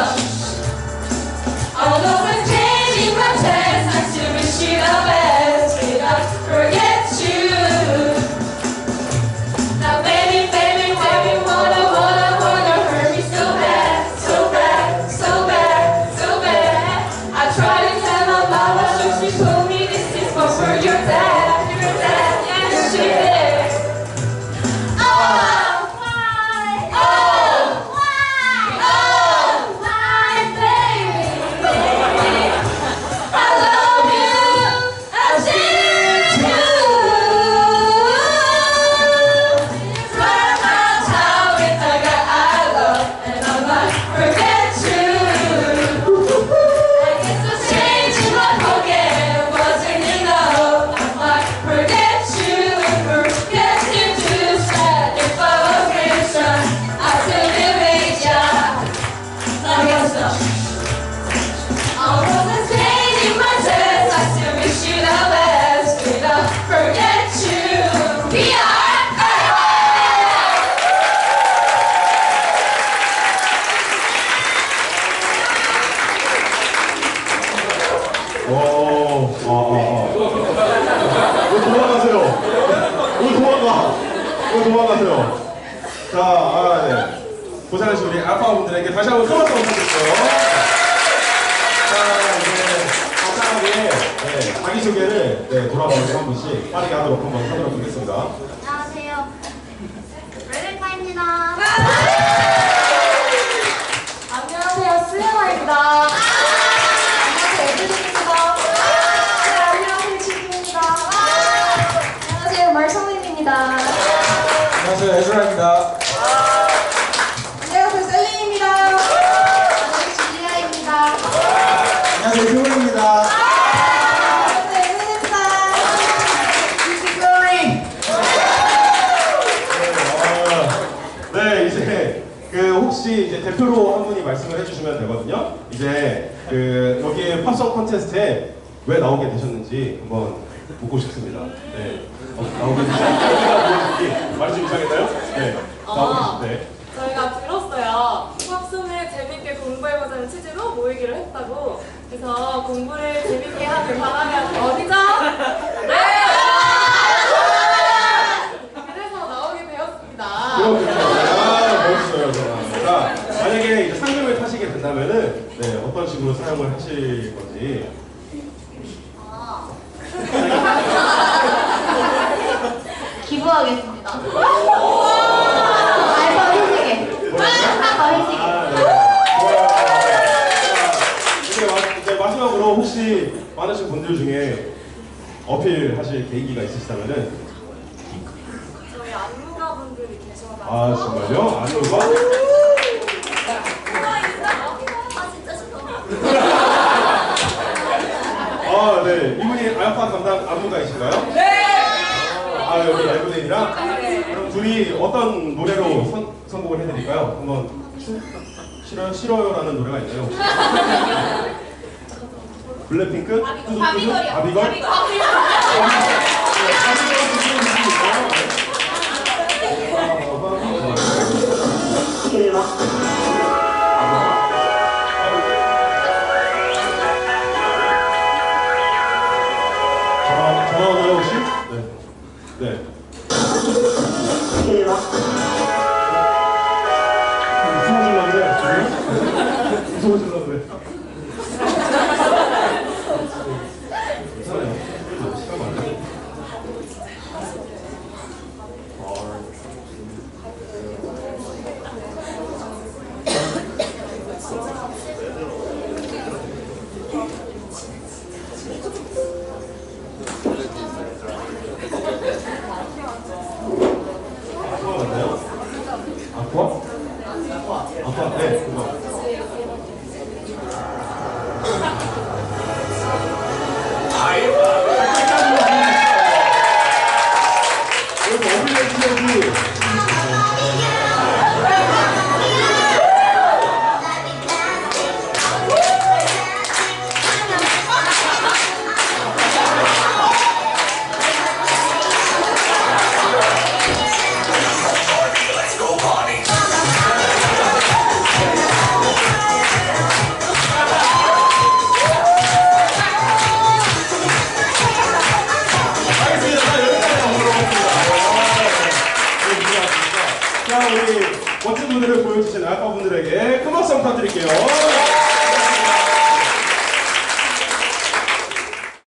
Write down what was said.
Now 오, 아, 아, 아. 왜 도망가세요? 왜 도망가? 왜 도망가세요? 자, 아, 네. 고생하신 우리 알파 분들에게 다시 한번 소박수 부탁드릴게요. 자, 이제 간단하게 네, 자기소개를 네, 돌아가면서 한 분씩 빠르게 하도록 한번 하도록 하겠습니다. 안녕하세요. 레벨카입니다. 안녕하세요, 슬레나입니다. 안녕하세요, 에드린입니다. 네, 안녕하세요, 지금입니다. 안녕하세요, 말성민입니다. 안녕하세요, 에즈라입니다. 안녕하세요, 셀린입니다. 안녕하세요, 줄리아입니다. 안녕하세요, 에드린입니다. 네, 아, 네, 이제 그 혹시 이제 대표로 한 분이 말씀을 해주시면 되거든요. 이제 그 여기 팝송 콘테스트에 왜 나오게 되셨는지 한번 묻고 싶습니다. 네, 어, 나오게 무엇인지 말이 좀 이상했나요? 네, 나오고 아. 계신데. 저희가 들었어요. 수학수를 재밌게 공부해보자는 취지로 모이기로 했다고. 그래서 공부를 재밌게 하길 바라면 어디죠? 네! 그래서 나오게 되었습니다. 아, 멋있어요, 정말. 자, 만약에 이제 상금을 타시게 된다면은 네, 어떤 식으로 사용을 하실 건지. 기부하겠습니다. 알바 회식에. 알바 회식에. 아, 네. 많으신 분들 중에 어필하실 계기가 있으시다면은 저희 안무가분들이 계셔가지고. 아 정말요? 안무가? 아 진짜 싫어. 아 네. 이분이 아야파 담당 안무가이신가요? 네. 아 여기 라이브데이랑 그럼 둘이 어떤 노래로 선, 선곡을 해드릴까요? 한번 추, 싫어요 싫어요라는 노래가 있나요? 블랙핑크? 바비걸이요. 바비걸? 전화 멋진 무대를 보여주신 아까 분들에게 큰 박수 부탁드릴게요.